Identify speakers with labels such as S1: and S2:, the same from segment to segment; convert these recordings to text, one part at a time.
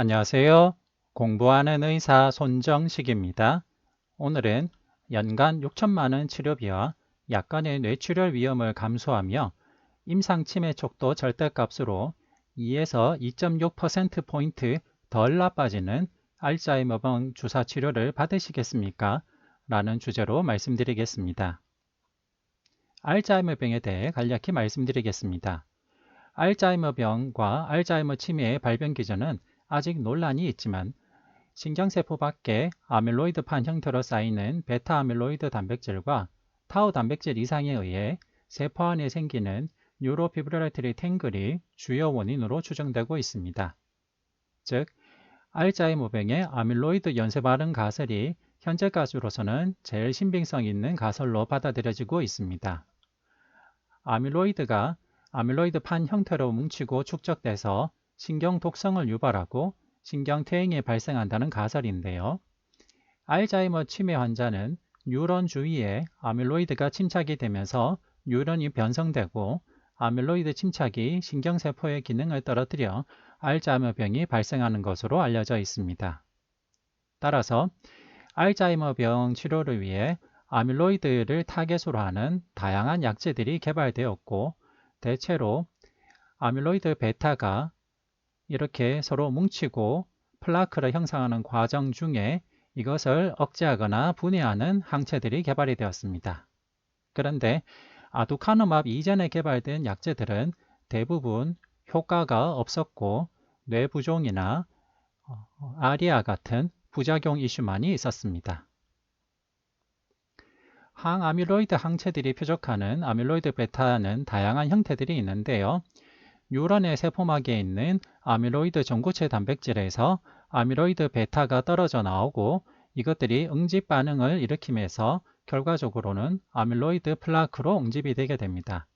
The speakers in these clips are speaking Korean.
S1: 안녕하세요. 공부하는 의사 손정식입니다. 오늘은 연간 6천만 원 치료비와 약간의 뇌출혈 위험을 감소하며 임상 치매 촉도 절대값으로 2에서 2.6%포인트 덜 나빠지는 알츠하이머병 주사 치료를 받으시겠습니까? 라는 주제로 말씀드리겠습니다. 알츠하이머병에 대해 간략히 말씀드리겠습니다. 알츠하이머병과 알츠하이머 치매의 발병 기전은 아직 논란이 있지만 신경세포 밖에 아밀로이드판 형태로 쌓이는 베타 아밀로이드 단백질과 타우 단백질 이상에 의해 세포 안에 생기는 뉴로피브릴러터리 탱글이 주요 원인으로 추정되고 있습니다. 즉, 알츠하이머병의 아밀로이드 연쇄 발행 가설이 현재까지로서는 제일 신빙성 있는 가설로 받아들여지고 있습니다. 아밀로이드가 아밀로이드판 형태로 뭉치고 축적돼서 신경 독성을 유발하고 신경 퇴행이 발생한다는 가설인데요. 알츠하이머 치매 환자는 뉴런 주위에 아밀로이드가 침착이 되면서 뉴런이 변성되고 아밀로이드 침착이 신경세포의 기능을 떨어뜨려 알츠하이머병이 발생하는 것으로 알려져 있습니다. 따라서 알츠하이머병 치료를 위해 아밀로이드를 타겟으로 하는 다양한 약제들이 개발되었고 대체로 아밀로이드 베타가 이렇게 서로 뭉치고 플라크를 형성하는 과정 중에 이것을 억제하거나 분해하는 항체들이 개발이 되었습니다. 그런데 아두카누맙 이전에 개발된 약제들은 대부분 효과가 없었고 뇌부종이나 어, 아리아 같은 부작용 이슈만이 있었습니다. 항아밀로이드 항체들이 표적하는 아밀로이드 베타는 다양한 형태들이 있는데요. 뉴런의 세포막에 있는 아밀로이드 전구체 단백질에서 아밀로이드 베타가 떨어져 나오고 이것들이 응집 반응을 일으키면서 결과적으로는 아밀로이드 플라크로 응집이 되게 됩니다.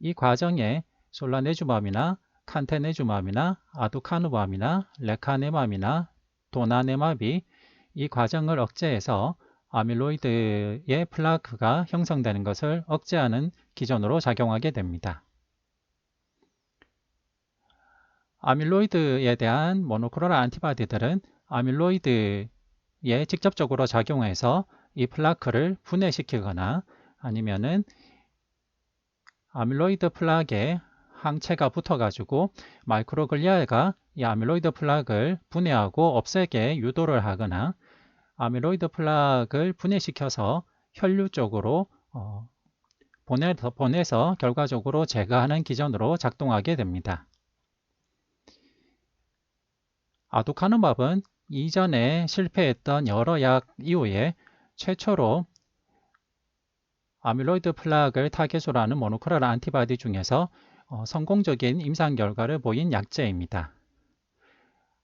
S1: 이 과정에 솔라네주맘이나 칸테네주맘이나 아두카누밤이나 레카네맘이나 도나네맘이 이 과정을 억제해서 아밀로이드의 플라크가 형성되는 것을 억제하는 기전으로 작용하게 됩니다. 아밀로이드에 대한 모노크로널 안티바디들은 아밀로이드에 직접적으로 작용해서 이 플라크를 분해시키거나 아니면은 아밀로이드 플락에 항체가 붙어가지고 마이크로글리아가 이 아밀로이드 플락을 분해하고 없애게 유도를 하거나 아밀로이드 플락을 분해시켜서 혈류 쪽으로 어, 보내서 결과적으로 제거하는 기전으로 작동하게 됩니다. 아두카누밥은 이전에 실패했던 여러 약 이후에 최초로 아밀로이드 플락을 타겟으로 하는 모노크랄 안티바디 중에서 어, 성공적인 임상 결과를 보인 약제입니다.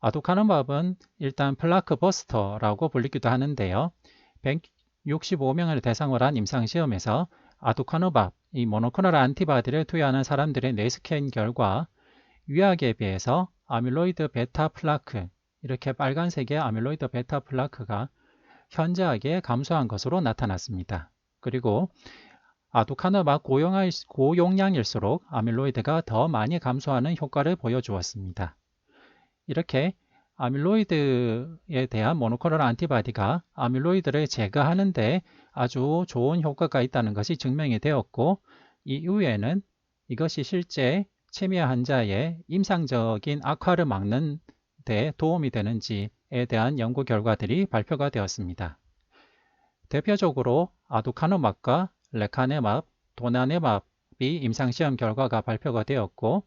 S1: 아두카누밥은 일단 플라크 버스터라고 불리기도 하는데요. 165명을 대상으로 한 임상시험에서 아두카누밥, 이 모노크랄 안티바디를 투여하는 사람들의 뇌스캔 결과 유약에 비해서 아밀로이드 베타 플라크 이렇게 빨간색의 아밀로이드 베타 플라크가 현저하게 감소한 것으로 나타났습니다. 그리고 아두카누바 고용량일수록 아밀로이드가 더 많이 감소하는 효과를 보여주었습니다. 이렇게 아밀로이드에 대한 모노클로널 안티바디가 아밀로이드를 제거하는데 아주 좋은 효과가 있다는 것이 증명이 되었고 이 이후에는 이것이 실제 치매 환자의 임상적인 악화를 막는 데 도움이 되는지에 대한 연구 결과들이 발표가 되었습니다. 대표적으로 아두카누맙과 레카네맙, 도나네맙이 임상시험 결과가 발표가 되었고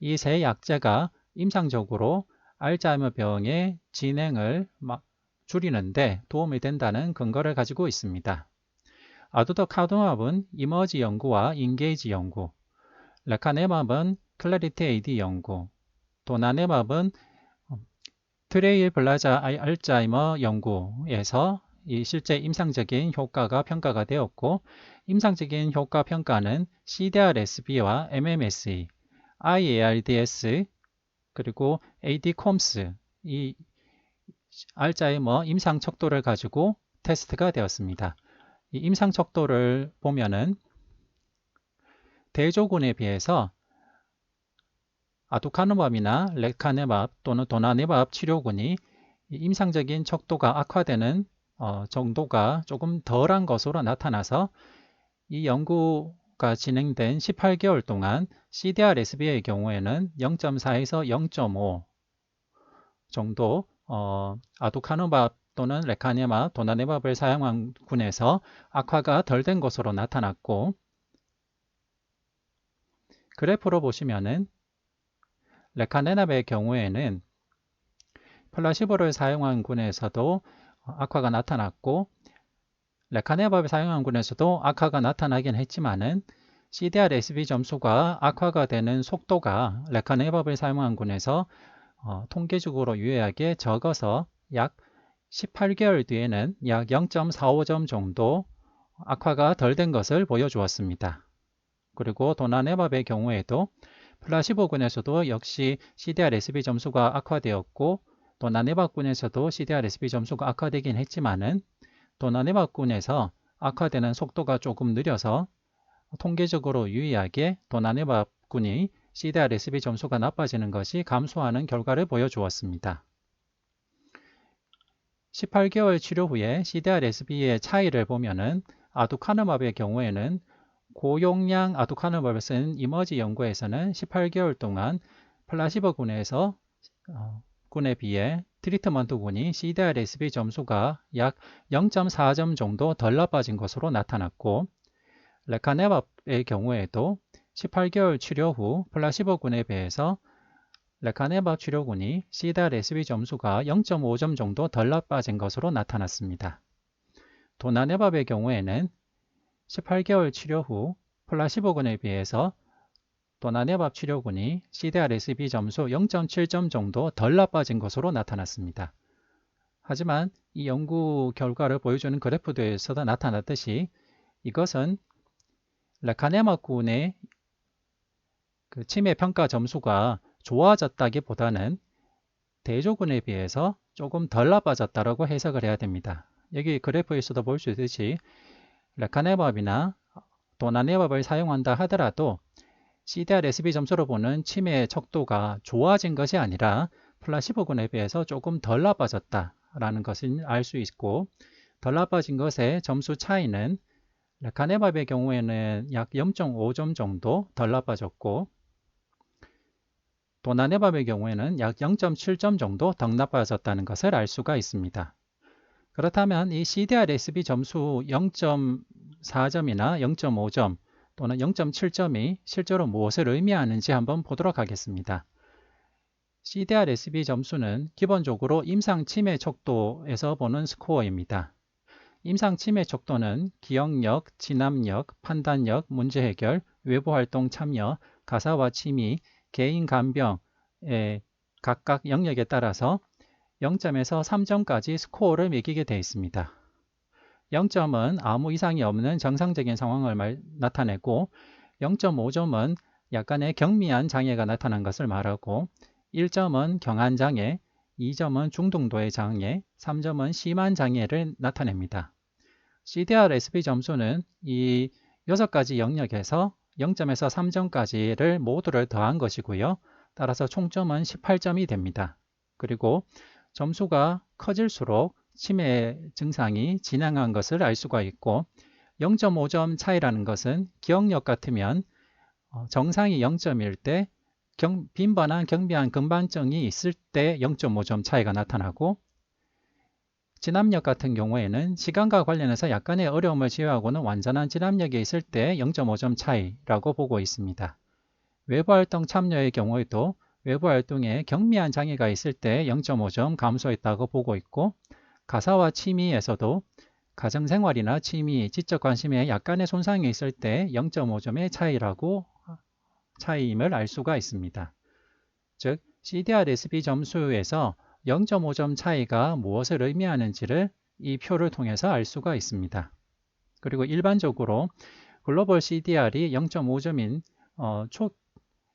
S1: 이 세 약제가 임상적으로 알츠하이머 병의 진행을 줄이는데 도움이 된다는 근거를 가지고 있습니다. 아두더카도맙은 이머지 연구와 인게이지 연구, 레카네맙은 클래리티 AD 연구, 도나네맙은 트레일 블라자 알츠하이머 연구에서 이 실제 임상적인 효과가 평가가 되었고 임상적인 효과 평가는 CDR-SB와 MMSE, IARDS 그리고 AD-COMS 이 알츠하이머 임상 척도를 가지고 테스트가 되었습니다. 이 임상 척도를 보면은 대조군에 비해서 아두카누밥이나 레카네밥 또는 도나네밥 치료군이 임상적인 척도가 악화되는 어, 정도가 조금 덜한 것으로 나타나서 이 연구가 진행된 18개월 동안 CDR-SB의 경우에는 0.4에서 0.5 정도 어, 아두카누밥 또는 레카네밥, 도나네밥을 사용한 군에서 악화가 덜 된 것으로 나타났고 그래프로 보시면은 레카네납의 경우에는 플라시보를 사용한 군에서도 악화가 나타났고 레카네밥을 사용한 군에서도 악화가 나타나긴 했지만은 CDR-SB 점수가 악화가 되는 속도가 레카네밥을 사용한 군에서 어, 통계적으로 유의하게 적어서 약 18개월 뒤에는 약 0.45점 정도 악화가 덜 된 것을 보여주었습니다. 그리고 도나네밥의 경우에도 플라시보군에서도 역시 CDR-SB 점수가 악화되었고 도나네밥군에서도 CDR-SB 점수가 악화되긴 했지만은 도나네밥군에서 악화되는 속도가 조금 느려서 통계적으로 유의하게 도나네밥군이 CDR-SB 점수가 나빠지는 것이 감소하는 결과를 보여주었습니다. 18개월 치료 후에 CDR-SB의 차이를 보면은 아두카누밥의 경우에는 고용량 쓴 이머지 연구에서는 18개월 동안 플라시보 군에서 어, 군에 비해 트리트먼트 군이 CDR-SB 점수가 약 0.4점 정도 덜 나빠진 것으로 나타났고 레카네밥의 경우에도 18개월 치료 후 플라시보군에 비해서 레카네밥 치료군이 CDR-SB 점수가 0.5점 정도 덜 나빠진 것으로 나타났습니다. 도나네밥의 경우에는 18개월 치료 후 플라시보군에 비해서 도나네밥 치료군이 CDR-SB 점수 0.7점 정도 덜 나빠진 것으로 나타났습니다. 하지만 이 연구 결과를 보여주는 그래프도에서도 나타났듯이 이것은 레카네마군의 그 치매 평가 점수가 좋아졌다기보다는 대조군에 비해서 조금 덜 나빠졌다고 해석을 해야 됩니다. 여기 그래프에서도 볼 수 있듯이 레카네밥이나 도나네밥을 사용한다 하더라도 CDR-SB 점수로 보는 치매의 척도가 좋아진 것이 아니라 플라시보군에 비해서 조금 덜 나빠졌다라는 것을 알 수 있고 덜 나빠진 것의 점수 차이는 레카네밥의 경우에는 약 0.5점 정도 덜 나빠졌고 도나네밥의 경우에는 약 0.7점 정도 더 나빠졌다는 것을 알 수가 있습니다. 그렇다면 이 CDR-SB 점수 0.4점이나 0.5점 또는 0.7점이 실제로 무엇을 의미하는지 한번 보도록 하겠습니다. CDR-SB 점수는 기본적으로 임상 치매 척도에서 보는 스코어입니다. 임상 치매 척도는 기억력, 진압력, 판단력, 문제 해결, 외부 활동 참여, 가사와 취미, 개인 간병의 각각 영역에 따라서 0점에서 3점까지 스코어를 매기게 되어 있습니다. 0점은 아무 이상이 없는 정상적인 상황을 말, 나타내고 0.5점은 약간의 경미한 장애가 나타난 것을 말하고 1점은 경한 장애, 2점은 중등도의 장애, 3점은 심한 장애를 나타냅니다. CDR-SB 점수는 이 6가지 영역에서 0점에서 3점까지를 모두를 더한 것이고요. 따라서 총점은 18점이 됩니다. 그리고 점수가 커질수록 치매 증상이 진행한 것을 알 수가 있고 0.5점 차이라는 것은 기억력 같으면 어, 정상이 0점일 때 경, 빈번한 경비한 근반증이 있을 때 0.5점 차이가 나타나고 진압력 같은 경우에는 시간과 관련해서 약간의 어려움을 제외하고는 완전한 진압력이 있을 때 0.5점 차이라고 보고 있습니다. 외부활동 참여의 경우에도 외부 활동에 경미한 장애가 있을 때 0.5점 감소했다고 보고 있고 가사와 취미에서도 가정생활이나 취미, 지적 관심에 약간의 손상이 있을 때 0.5점의 차이라고 차이임을 알 수가 있습니다. 즉 CDR-SB 점수에서 0.5점 차이가 무엇을 의미하는지를 이 표를 통해서 알 수가 있습니다. 그리고 일반적으로 글로벌 CDR이 0.5점인 어, 초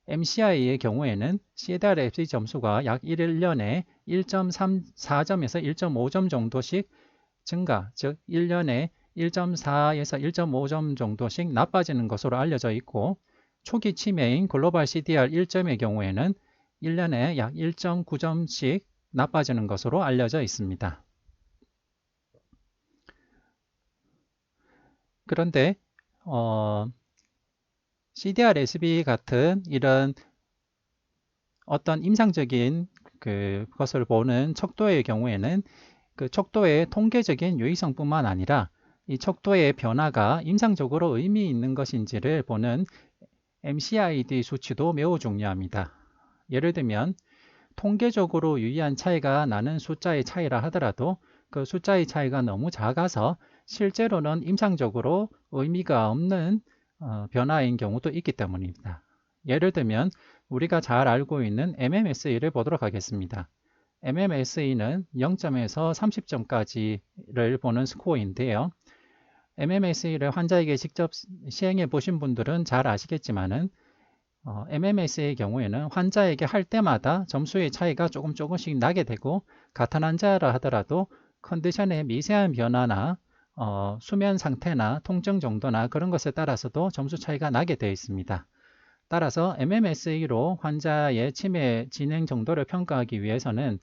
S1: MCI의 경우에는 CDR-FC 점수가 약 1년에 1.34점에서 1.5점 정도씩 증가, 즉 1년에 1.4에서 1.5점 정도씩 나빠지는 것으로 알려져 있고 초기 치매인 글로벌 CDR 1점의 경우에는 1년에 약 1.9점씩 나빠지는 것으로 알려져 있습니다. 그런데 어, CDR-SB 같은 이런 어떤 임상적인 그 것을 보는 척도의 경우에는 그 척도의 통계적인 유의성뿐만 아니라 이 척도의 변화가 임상적으로 의미 있는 것인지를 보는 MCID 수치도 매우 중요합니다. 예를 들면 통계적으로 유의한 차이가 나는 숫자의 차이라 하더라도 그 숫자의 차이가 너무 작아서 실제로는 임상적으로 의미가 없는 어, 변화인 경우도 있기 때문입니다. 예를 들면 우리가 잘 알고 있는 MMSE를 보도록 하겠습니다. MMSE는 0점에서 30점까지를 보는 스코어인데요. MMSE를 환자에게 직접 시행해 보신 분들은 잘 아시겠지만은 어, MMS의 경우에는 환자에게 할 때마다 점수의 차이가 조금 조금씩 나게 되고 같은 환자라 하더라도 컨디션의 미세한 변화나 어, 수면 상태나 통증 정도나 그런 것에 따라서도 점수 차이가 나게 되어 있습니다. 따라서 MMSE로 환자의 치매 진행 정도를 평가하기 위해서는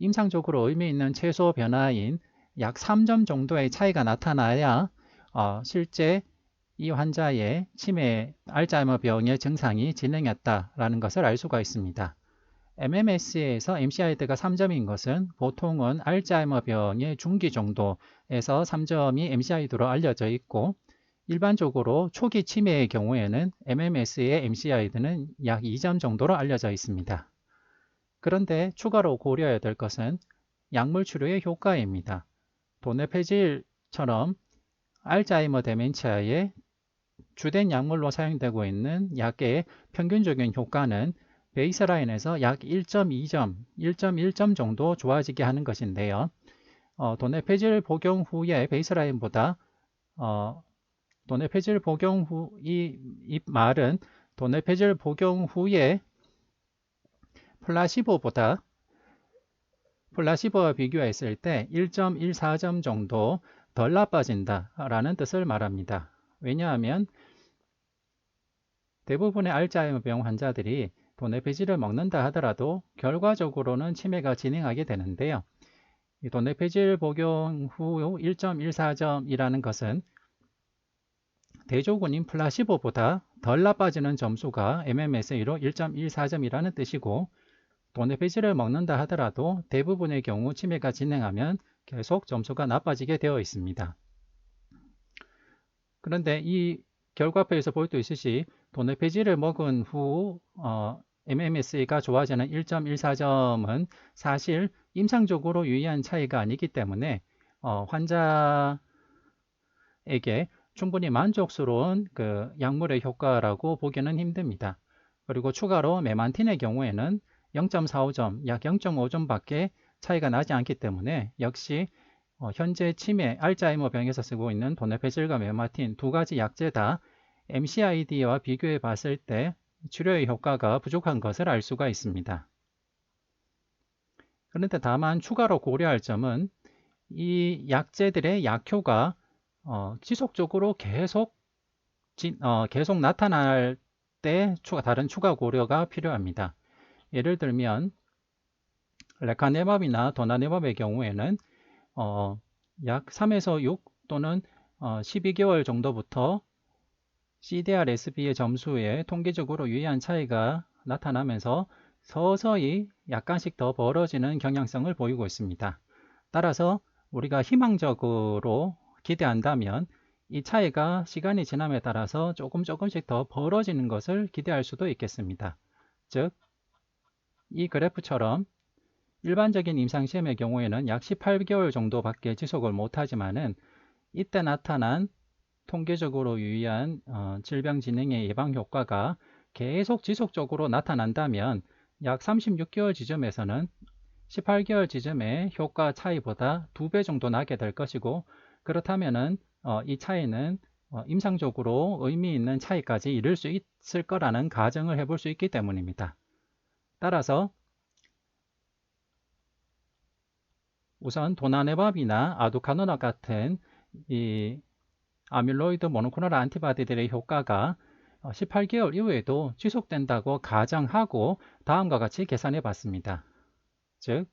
S1: 임상적으로 의미 있는 최소 변화인 약 3점 정도의 차이가 나타나야 어, 실제 이 환자의 치매 알츠하이머 병의 증상이 진행했다라는 것을 알 수가 있습니다. MMS에서 MCI드가 3점인 것은 보통은 알츠하이머 병의 중기 정도에서 3점이 MCI드로 알려져 있고 일반적으로 초기 치매의 경우에는 MMS의 MCI드는 약 2점 정도로 알려져 있습니다. 그런데 추가로 고려해야 될 것은 약물 치료의 효과입니다. 도네페질처럼 알츠하이머 데멘치아의 주된 약물로 사용되고 있는 약의 평균적인 효과는 베이스라인에서 약 1.2점, 1.1점 정도 좋아지게 하는 것인데요. 어, 도네페질 복용 후에 베이스라인보다 어, 도네페질 복용 후, 이, 이 말은 도네페질 복용 후에 플라시보보다 플라시보와 비교했을 때 1.14점 정도 덜 나빠진다 라는 뜻을 말합니다. 왜냐하면 대부분의 알츠하이머병 환자들이 도네페질을 먹는다 하더라도 결과적으로는 치매가 진행하게 되는데요. 도네페질 복용 후 1.14점이라는 것은 대조군인 플라시보보다 덜 나빠지는 점수가 MMSA로 1.14점이라는 뜻이고 도네페질을 먹는다 하더라도 대부분의 경우 치매가 진행하면 계속 점수가 나빠지게 되어 있습니다. 그런데 이 결과표에서 볼 수 있듯이 도네페질을 먹은 후 어, MMS가 좋아지는 1.14점은 사실 임상적으로 유의한 차이가 아니기 때문에 어, 환자에게 충분히 만족스러운 그 약물의 효과라고 보기는 힘듭니다. 그리고 추가로 메만틴의 경우에는 0.45점, 약 0.5점밖에 차이가 나지 않기 때문에 역시 어, 현재 치매, 알츠하이머 병에서 쓰고 있는 도네페질과 메마틴 두 가지 약제 다 MCID와 비교해 봤을 때 치료의 효과가 부족한 것을 알 수가 있습니다. 그런데 다만 추가로 고려할 점은 이 약제들의 약효가 어, 지속적으로 계속 지, 어, 계속 나타날 때 추가, 다른 추가 고려가 필요합니다. 예를 들면 레카네밥이나 도나네밥의 경우에는 어, 약 3에서 6 또는 어, 12개월 정도부터 CDR-SB의 점수에 통계적으로 유의한 차이가 나타나면서 서서히 약간씩 더 벌어지는 경향성을 보이고 있습니다. 따라서 우리가 희망적으로 기대한다면 이 차이가 시간이 지남에 따라서 조금 조금씩 더 벌어지는 것을 기대할 수도 있겠습니다. 즉, 이 그래프처럼 일반적인 임상시험의 경우에는 약 18개월 정도밖에 지속을 못하지만은 이때 나타난 통계적으로 유의한 어, 질병 진행의 예방 효과가 계속 지속적으로 나타난다면 약 36개월 지점에서는 18개월 지점의 효과 차이보다 2배 정도 나게 될 것이고 그렇다면은 어, 이 차이는 어, 임상적으로 의미 있는 차이까지 이룰 수 있을 거라는 가정을 해볼 수 있기 때문입니다. 따라서 우선 도나네밥이나 아두카노나 같은 이 아밀로이드 모노클로널 안티바디들의 효과가 어, 18개월 이후에도 지속된다고 가정하고 다음과 같이 계산해 봤습니다. 즉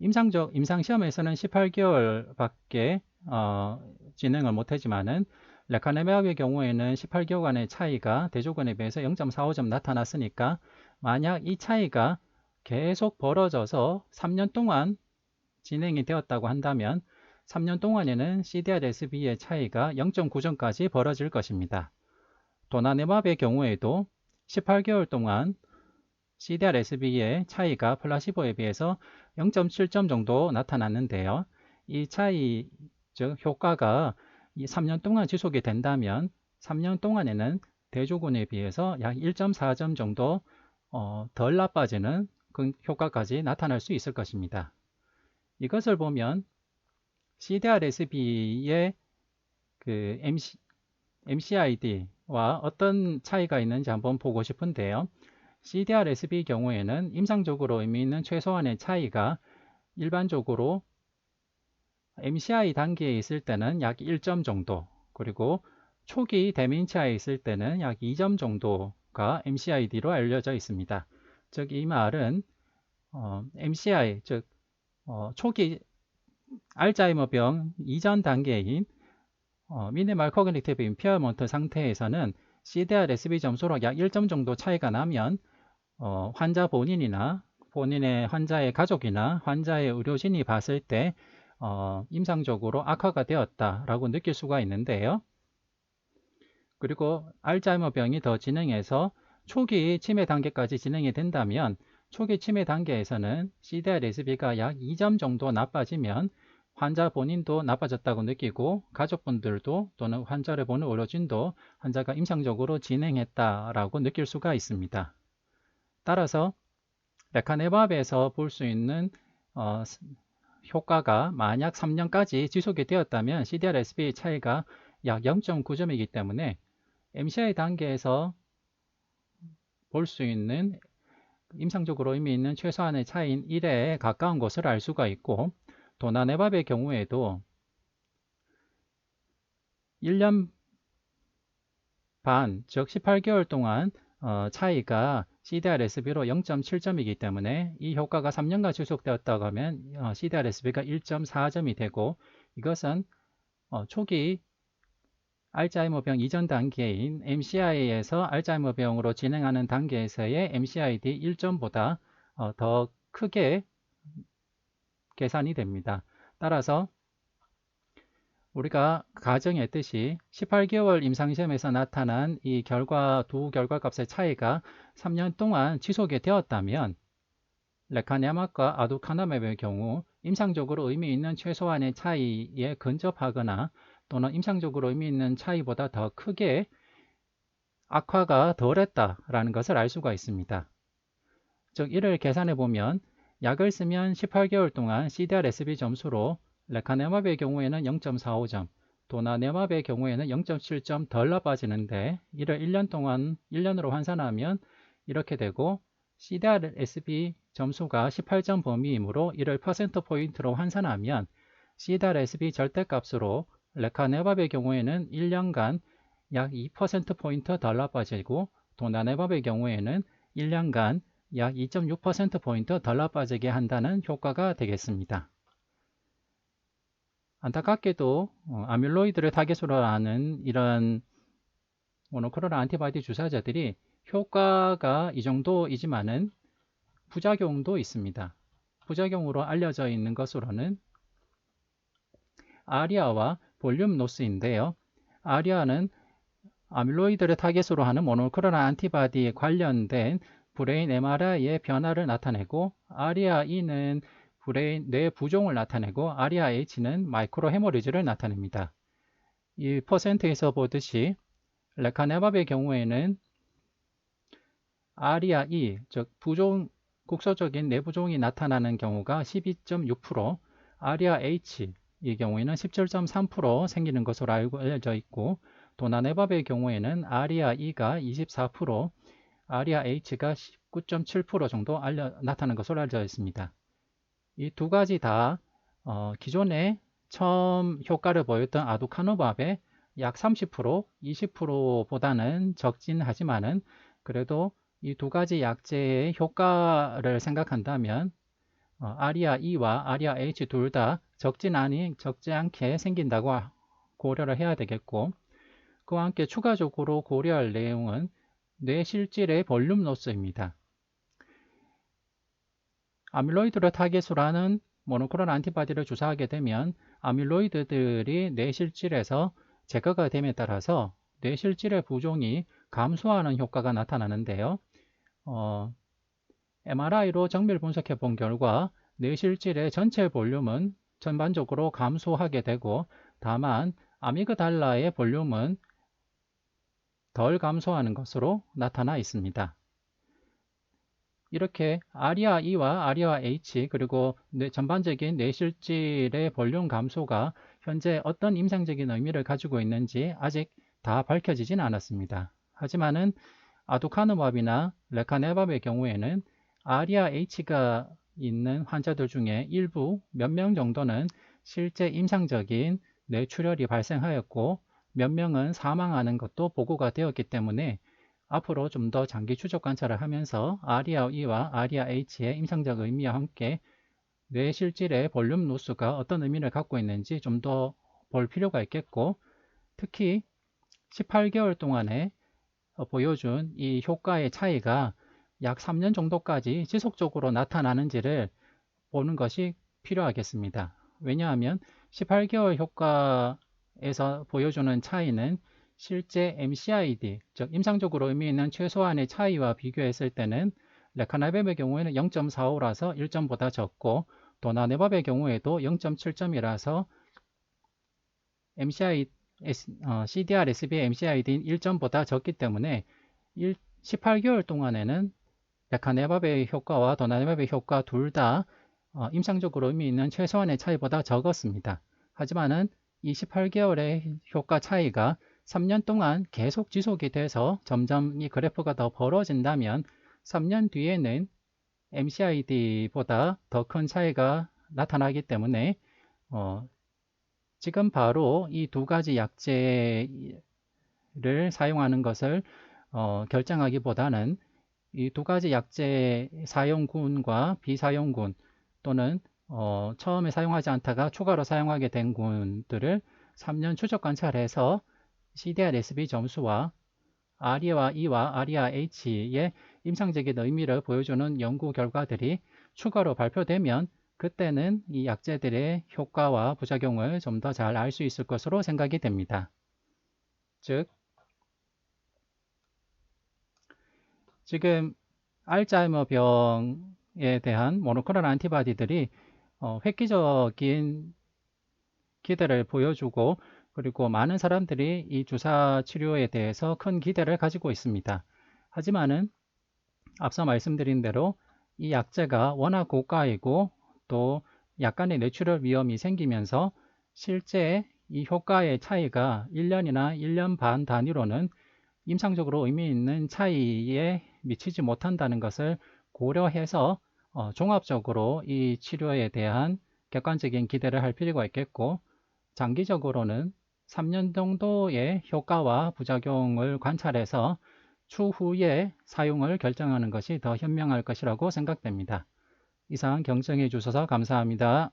S1: 임상적 임상시험에서는 18개월밖에 어, 진행을 못하지만은 레카네메압의 경우에는 18개월간의 차이가 대조군에 비해서 0.45점 나타났으니까 만약 이 차이가 계속 벌어져서 3년 동안 진행이 되었다고 한다면 3년 동안에는 CDR-SB의 차이가 0.9점까지 벌어질 것입니다. 도나네맙의 경우에도 18개월 동안 CDR-SB의 차이가 플라시보에 비해서 0.7점 정도 나타났는데요. 이 차이, 즉 효과가 이 3년 동안 지속이 된다면 3년 동안에는 대조군에 비해서 약 1.4점 정도 어, 덜 나빠지는 그 효과까지 나타날 수 있을 것입니다. 이것을 보면 CDR-SB의 그 MC, MCID와 어떤 차이가 있는지 한번 보고 싶은데요. CDR-SB 경우에는 임상적으로 의미 있는 최소한의 차이가 일반적으로 MCI 단계에 있을 때는 약 1점 정도 그리고 초기 데멘치아에 있을 때는 약 2점 정도가 MCID로 알려져 있습니다. 즉 이 말은 어, MCI 즉 어, 초기 알츠하이머병 이전 단계인 어, 미니멀 코그니티브 임피어먼트 상태에서는 CDR-SB 점수로 약 1점 정도 차이가 나면 어, 환자 본인이나 본인의 환자의 가족이나 환자의 의료진이 봤을 때 어, 임상적으로 악화가 되었다라고 느낄 수가 있는데요. 그리고 알츠하이머 병이 더 진행해서 초기 치매 단계까지 진행이 된다면 초기 치매 단계에서는 CDR-SB가 약 2점 정도 나빠지면 환자 본인도 나빠졌다고 느끼고 가족분들도 또는 환자를 보는 의료진도 환자가 임상적으로 진행했다라고 느낄 수가 있습니다. 따라서 레카네밥에서 볼 수 있는 어, 효과가 만약 3년까지 지속이 되었다면 CDR-SB 차이가 약 0.9점이기 때문에 MCI 단계에서 볼 수 있는 임상적으로 의미 있는 최소한의 차이인 1에 가까운 것을 알 수가 있고 도나네밥의 경우에도 1년 반, 즉 18개월 동안 어, 차이가 CDR-SB로 0.7점이기 때문에 이 효과가 3년간 지속되었다고 하면 어, CDR-SB가 1.4점이 되고 이것은 어, 초기 알츠하이머병 이전 단계인 MCI에서 알츠하이머병으로 진행하는 단계에서의 MCID 1점보다 어, 더 크게 계산이 됩니다. 따라서 우리가 가정했듯이 18개월 임상시험에서 나타난 이 결과 두 결과값의 차이가 3년 동안 지속이 되었다면 레카네암과 아두카나맵의 경우 임상적으로 의미 있는 최소한의 차이에 근접하거나 또는 임상적으로 의미 있는 차이보다 더 크게 악화가 덜했다라는 것을 알 수가 있습니다. 즉 이를 계산해 보면 약을 쓰면 18개월 동안 CDR-SB 점수로 레카네맙의 경우에는 0.45점, 도나네맙의 경우에는 0.7점 덜 나빠지는데 이를 1년 동안 1년으로 환산하면 이렇게 되고 CDR-SB 점수가 18점 범위이므로 이를 퍼센트 포인트로 환산하면 CDR-SB 절대값으로 레카네밥의 경우에는 1년간 약 2% 포인트 덜 나빠지고 도나네밥의 경우에는 1년간 약 2.6% 포인트 덜 나빠지게 한다는 효과가 되겠습니다. 안타깝게도 어, 아밀로이드를 타겟으로 하는 이런 모노크로널 안티바디 주사자들이 효과가 이 정도이지만은 부작용도 있습니다. 부작용으로 알려져 있는 것으로는 아리아와 볼륨 노스인데요. 아리아는 아밀로이드를 타겟으로 하는 모노크로널 안티바디에 관련된 브레인 MRI의 변화를 나타내고 아리아-E는 브레인 뇌 부종을 나타내고 아리아 H는 마이크로 헤모리즈를 나타냅니다. 이 퍼센트에서 보듯이 레카네밥의 경우에는 아리아 E, 즉 부종 국소적인 내부종이 나타나는 경우가 12.6%, 아리아 H 이 경우에는 17.3% 생기는 것으로 알려져 있고 도나네밥의 경우에는 아리아 E가 24%, 아리아 H가 19.7% 정도 알려, 나타나는 것으로 알려져 있습니다. 이 두 가지 다 어, 기존에 처음 효과를 보였던 아두카노밥의 약 30%, 20%보다는 적진 하지만은 그래도 이 두 가지 약제의 효과를 생각한다면 어, 아리아 E와 아리아 H 둘 다 적진 아니 적지 않게 생긴다고 고려를 해야 되겠고 그와 함께 추가적으로 고려할 내용은 뇌 실질의 볼륨 로스입니다. 아밀로이드를 타겟으로 하는 모노크론 안티바디를 주사하게 되면 아밀로이드들이 뇌 실질에서 제거가 됨에 따라서 뇌 실질의 부종이 감소하는 효과가 나타나는데요. 어, MRI로 정밀 분석해 본 결과 뇌 실질의 전체 볼륨은 전반적으로 감소하게 되고 다만 아미그달라의 볼륨은 덜 감소하는 것으로 나타나 있습니다. 이렇게 아리아 E와 아리아 H 그리고 전반적인 뇌실질의 볼륨 감소가 현재 어떤 임상적인 의미를 가지고 있는지 아직 다 밝혀지진 않았습니다. 하지만은 아두카누밥이나 레카네밥의 경우에는 아리아 H가 있는 환자들 중에 일부 몇 명 정도는 실제 임상적인 뇌출혈이 발생하였고 몇 명은 사망하는 것도 보고가 되었기 때문에 앞으로 좀 더 장기 추적 관찰을 하면서 아리아 E와 아리아 H의 임상적 의미와 함께 뇌 실질의 볼륨 노수가 어떤 의미를 갖고 있는지 좀 더 볼 필요가 있겠고 특히 18개월 동안에 보여준 이 효과의 차이가 약 3년 정도까지 지속적으로 나타나는지를 보는 것이 필요하겠습니다. 왜냐하면 18개월 효과 에서 보여주는 차이는 실제 MCID, 즉 임상적으로 의미 있는 최소한의 차이와 비교했을 때는 레카나베의 경우에는 0.45라서 1점보다 적고 도나네밥의 경우에도 0.7점이라서 MCI, 어, CDR, SB의 MCID인 1점보다 적기 때문에 1, 18개월 동안에는 레카네밥의 효과와 도나네밥의 효과 둘다 어, 임상적으로 의미 있는 최소한의 차이보다 적었습니다. 하지만은 28개월의 효과 차이가 3년 동안 계속 지속이 돼서 점점 이 그래프가 더 벌어진다면 3년 뒤에는 MCID보다 더 큰 차이가 나타나기 때문에 어, 지금 바로 이 두 가지 약제를 사용하는 것을 어, 결정하기보다는 이 두 가지 약제 사용군과 비사용군 또는 어, 처음에 사용하지 않다가 추가로 사용하게 된 군들을 3년 추적 관찰해서 CDR SB 점수와 아리와 E와 아리아 H의 임상적인 의미를 보여주는 연구 결과들이 추가로 발표되면 그때는 이 약제들의 효과와 부작용을 좀 더 잘 알 수 있을 것으로 생각이 됩니다. 즉, 지금 알츠하이머 병에 대한 모노클론럴 안티바디들이 어, 획기적인 기대를 보여주고 그리고 많은 사람들이 이 주사 치료에 대해서 큰 기대를 가지고 있습니다. 하지만은 앞서 말씀드린 대로 이 약제가 워낙 고가이고 또 약간의 뇌출혈 위험이 생기면서 실제 이 효과의 차이가 1년이나 1년 반 단위로는 임상적으로 의미 있는 차이에 미치지 못한다는 것을 고려해서 어, 종합적으로 이 치료에 대한 객관적인 기대를 할 필요가 있겠고 장기적으로는 3년 정도의 효과와 부작용을 관찰해서 추후에 사용을 결정하는 것이 더 현명할 것이라고 생각됩니다. 이상 경청해 주셔서 감사합니다.